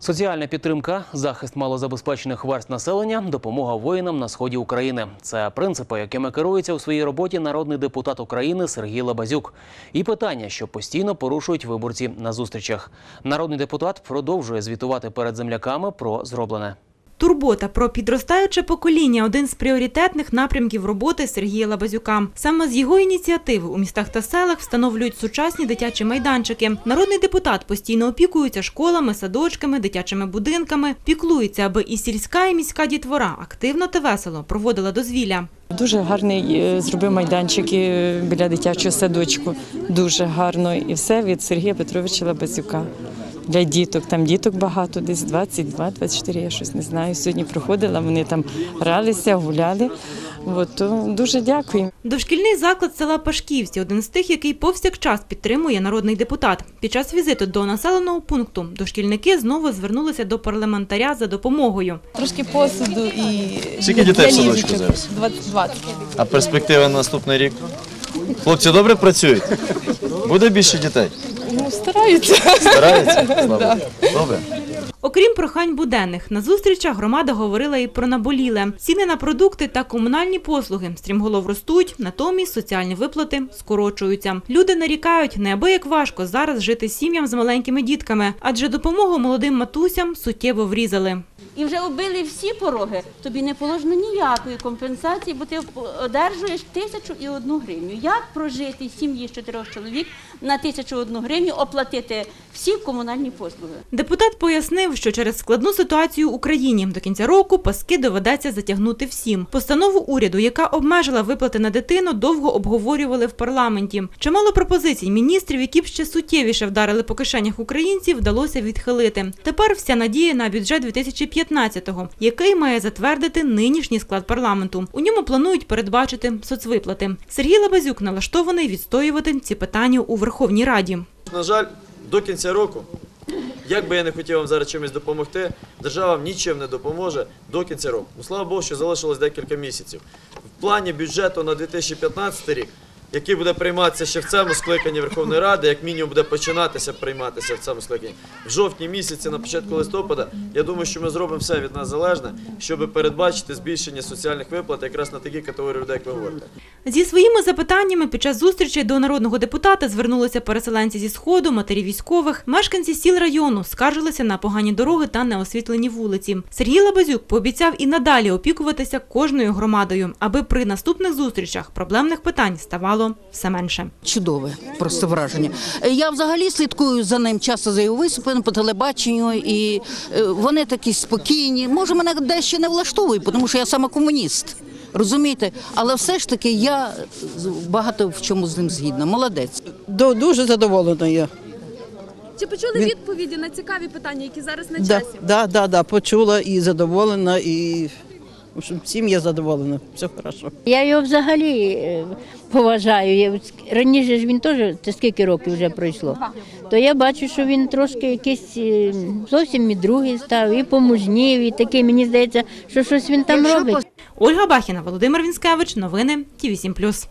Соціальна підтримка, захист малозабезпечених верст населення, допомога воїнам на сході України це принципи, якими керується у своїй роботі народний депутат України Сергій Лабазюк. І питання, що постійно порушують виборці на зустрічах. Народний депутат продовжує звітувати перед земляками про зроблене. Турбота про підростаюче покоління один з пріоритетних напрямків роботи Сергія Лабазюка. Саме з його ініціативи у містах та селах встановлюють сучасні дитячі майданчики. Народний депутат постійно опікується школами, садочками, дитячими будинками, піклується, аби і сільська, і міська дітвора активно та весело проводила дозвілля. Дуже гарний е, зробив майданчик е, біля дитячого садочку. Дуже гарно. І все від Сергія Петровича Лабазюка. Для діток. Там діток багато, десь 22-24, я щось не знаю. Сьогодні приходила, вони там гралися, гуляли. От, то дуже дякую. Дошкільний заклад села Пашківці один з тих, який повсякчас підтримує народний депутат. Під час візиту до населеного пункту дошкільники знову звернулися до парламентаря за допомогою. Трошки посуду і Скільки дітей в садочку зараз? 20. 20. А перспектива на наступний рік? Хлопці добре працюють? Буде більше дітей? Ну, стараються. Стараються? Слава Богу. Добре. Окрім прохань буденних, на зустрічах громада говорила і про наболіле. Ціни на продукти та комунальні послуги стрімголов ростуть, натомість соціальні виплати скорочуються. Люди нарікають, неабияк важко зараз жити сім'ям з маленькими дітками, адже допомогу молодим матусям суттєво врізали. І вже оббили всі пороги, тобі не положено ніякої компенсації, бо ти одержуєш тисячу і одну гривню. Як прожити сім'ї з чотирьох чоловік на тисячу одну гривню, оплатити всі комунальні послуги? Депутат пояснив, що через складну ситуацію в Україні до кінця року паски доведеться затягнути всім. Постанову уряду, яка обмежила виплати на дитину, довго обговорювали в парламенті. Чимало пропозицій міністрів, які б ще суттєвіше вдарили по кишенях українців, вдалося відхилити. Тепер вся надія на бюджет 2015-го, який має затвердити нинішній склад парламенту. У ньому планують передбачити соцвиплати. Сергій Лабазюк налаштований відстоювати ці питання у Верховній Раді. На жаль, до кінця року, як би я не хотів вам зараз чимось допомогти, держава вам нічим не допоможе до кінця року. Ну, слава Богу, що залишилось декілька місяців. В плані бюджету на 2015 рік, який буде прийматися ще в цьому скликанні Верховної Ради, як мінімум буде починатися прийматися в цьому скликанні. В жовтні місяці, на початку листопада, я думаю, що ми зробимо все від нас залежне, щоб передбачити збільшення соціальних виплат якраз на такі категорії людей, як ви говорите. Зі своїми запитаннями під час зустрічі до народного депутата звернулися переселенці зі сходу, матері військових, мешканці сіл району скаржилися на погані дороги та неосвітлені вулиці. Сергій Лабазюк пообіцяв і надалі опікуватися кожною громадою, аби при наступних зустрічах проблемних питань ставало все менше. Чудове просто враження. Я взагалі слідкую за ним часто за його виступами по телебаченню, і е, вони такі спокійні. Може, мене дещо не влаштовує, тому що я саме комуніст. Розумієте, але все ж таки я багато в чому з ним згідна. Молодець. До- Дуже задоволена я. Чи почули відповіді на цікаві питання, які зараз на Да, часі? да, да, да, почула і задоволена, і в сім'я всім я задоволена. Все хорошо. Я його взагалі е, поважаю. Раніше ж він теж, це скільки років вже пройшло, то я бачу, що він трошки якийсь е, зовсім і другий став, і помужнів, і такий, мені здається, що щось він там робить. Ольга Бахіна, Володимир Вінськевич, новини Ті 7+.